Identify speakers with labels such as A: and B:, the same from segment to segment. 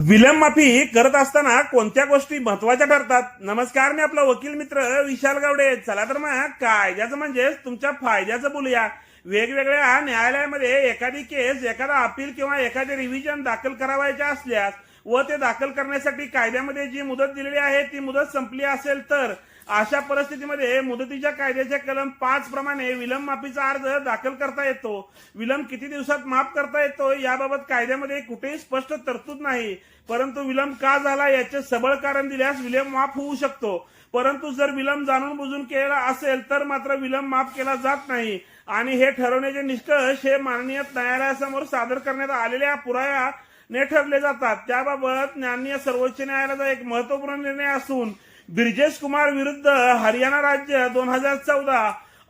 A: विलंब माफी करत असताना कोणत्या गोष्टी महत्त्वाच्या ठरतात? नमस्कार मी आपला वकील मित्र विशाल गावडे. चला तर मग कायद्याचं म्हणजेच तुमच्या फायद्याचं बोलूया. वेगवेगळ्या न्यायालयामध्ये एखादी केस एखादा अपील किंवा एखादे रिव्हिजन दाखल करावायचे असल्यास व ते दाखल करण्यासाठी कायद्यामध्ये जी मुदत दिलेली आहे ती मुदत संपली असेल तर अशा परिस्थितीमध्ये मुदतीच्या कायद्याच्या कलम पाच प्रमाणे विलंब माफीचा अर्ज दाखल करता येतो. विलंब किती दिवसात माफ करता येतो याबाबत कायद्यामध्ये कुठेही स्पष्ट तरतूद नाही. परंतु विलंब का झाला याचे सबळ कारण दिल्यास विलंब माफ होऊ शकतो. परंतु जर विलंब जाणून बुजून केला असेल तर मात्र विलंब माफ केला जात नाही. आणि हे ठरवण्याचे निष्कर्ष हे माननीय न्यायालयासमोर सादर करण्यात आलेल्या पुराव्याने ठरले जातात. त्याबाबत माननीय सर्वोच्च न्यायालयाचा एक महत्त्वपूर्ण निर्णय असून ब्रिजेश कुमार विरुद्ध हरियाणा राज्य दोन हजार चौदा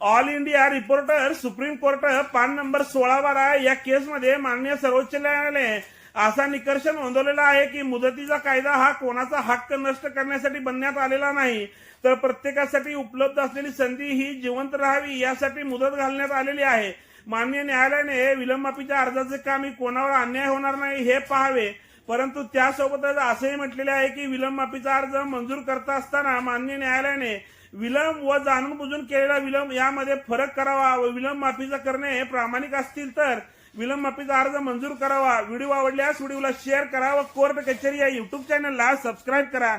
A: all India reporter supreme court पान नंबर सोळा बारा या केसमध्ये माननीय सर्वोच्च न्यायालय असा निकर्ष नोंदवलेला आहे की मुदतीचा कायदा हा कोणाचा हक्क नष्ट करण्यासाठी बनण्यात आलेला नाही. तर प्रत्येकासाठी उपलब्ध असलेली संधी ही जिवंत राहावी यासाठी मुदत घालण्यात आलेली आहे. माननीय न्यायालयाने विलंबापीच्या अर्जाचे काम ही कोणावर अन्याय होणार नाही हे पाहावे. परंतु त्यासोबतच असंही म्हटलेले आहे की विलंब माफीचा अर्ज मंजूर करता असताना माननीय न्यायालयाने विलंब व जाणून बुजून केलेला विलंब यामध्ये फरक करावा व विलंब माफीचा करणे हे प्रामाणिक असतील तर विलंब माफीचा अर्ज मंजूर करावा. व्हिडिओ आवडल्यास व्हिडिओला शेअर करा व कोर्ट कचेरी या युट्यूब चॅनलला सबस्क्राईब करा.